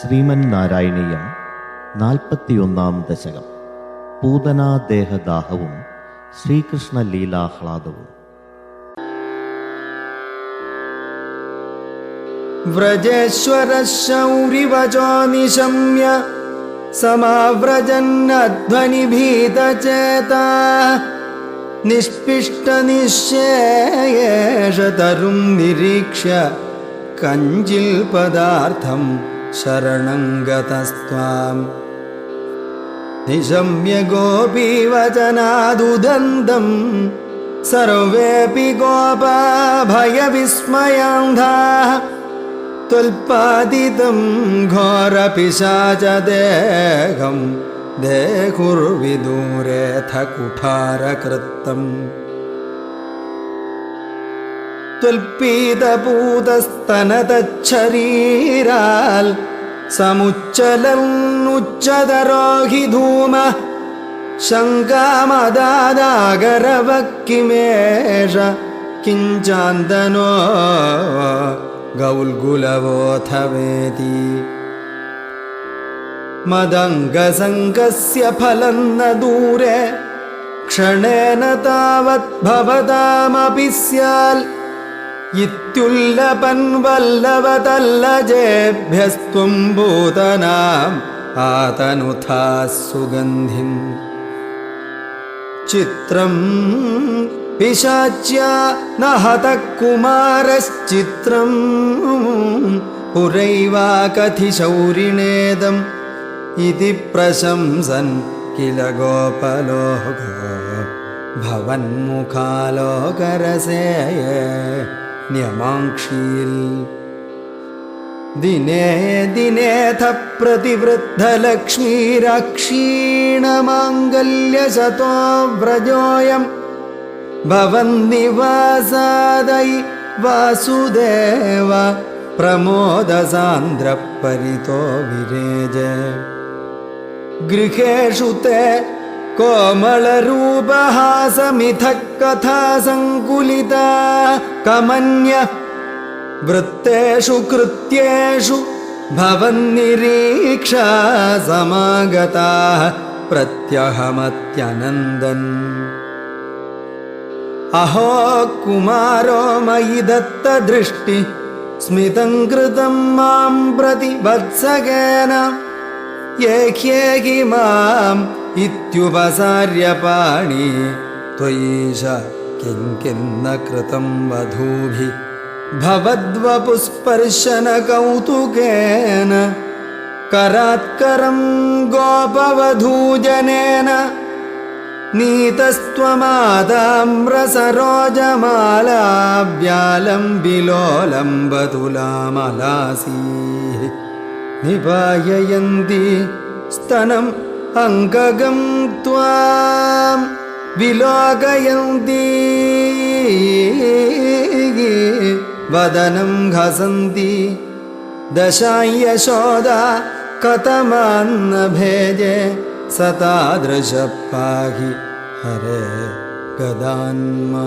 ശ്രീമൻ നാരായണീയം നാൽപ്പത്തിയൊന്നാം ദശകം. പൂതനാദേഹദാഹവും ശ്രീകൃഷ്ണ ലീലാഹ്ലാദവും വ്രജേശ്വരശൗരിവജോനിശമ്യ സമാവ്രജന്നധ്വനിഭീതചേതാ നിഷ്പിഷ്ടനിശ്ചയേഷതരും നിരീക്ഷ്യ കഞ്ചിൽ പദാർത്ഥം शरणं गतस्त्वाम्। निशम्य गोपीवचनादुदन्तम् सर्वेऽपि गोपा भयविस्मयान्धाः त्वल्पादितं घोरपिशाचदेहं। देहुर्विदूरेऽथ कुठारकृत्तम् त्वल्पीतपूतस्तनतच्छरीराल् समुच्चलन्नुच्चतरो हि धूमः शङ्कामदादागरवः किमेष किञ्चान्दनो गौल्गुलवोऽथ वेति मदङ्गसङ्गस्य फलं न दूरे क्षणेन तावत् भवतामपि स्याल् ഇത്യുല്ലപൻ വല്ലവതല്ല ജേഭ്യസ്ത്വം ഭൂതനാം ആതനുഥാ സുഗന്ധിം ചിത്രം പിശാച്യ നഹതകുമാരശ്ചിത്രം പുരൈവാകഥിശൗരിണേദം ഇതി പ്രശംസൻ കില ഗോപലോകോ ഭവന്മുഖാലോകരസേയ ന്യമാക്ഷിയിൽ ദിനേ ദിനേഥ പ്രതിവൃദ്ധലക്ഷ്മീരക്ഷീണമാംഗല്യശതോ വ്രജോയം ഭവന്നിവാസാദൈ വാസുദേവ പ്രമോദസാന്ദ്രപരിതോ വിരേജ. ഗൃഹേഷു തേ कोमलरूपहासमिथः कथा सङ्कुलिता कमन्य वृत्तेषु कृत्येषु भवन्निरीक्षा समागताः प्रत्यहमत्यनन्दन्। अहो कुमारो मयि दत्तदृष्टि स्मितं कृतं मां प्रति वत्सकेन ये ह्येहि माम् इत्युपसार्यपाणि त्वयैष किं किं न कृतं वधूभि। भवद्वपुस्पर्शनकौतुकेन करात्करं गोपवधूजनेन नीतस्त्वमादाम्रसरोजमालाव्यालं विलोलं विलोलम्बतुलामलासीः निपाययन्ति स्तनम् अङ्गगं त्वां विलोकयन्ति। वदनं घसन्ति। दशायशोदा कथमान्न भेजे स तादृश पाहि हरे गदान्मा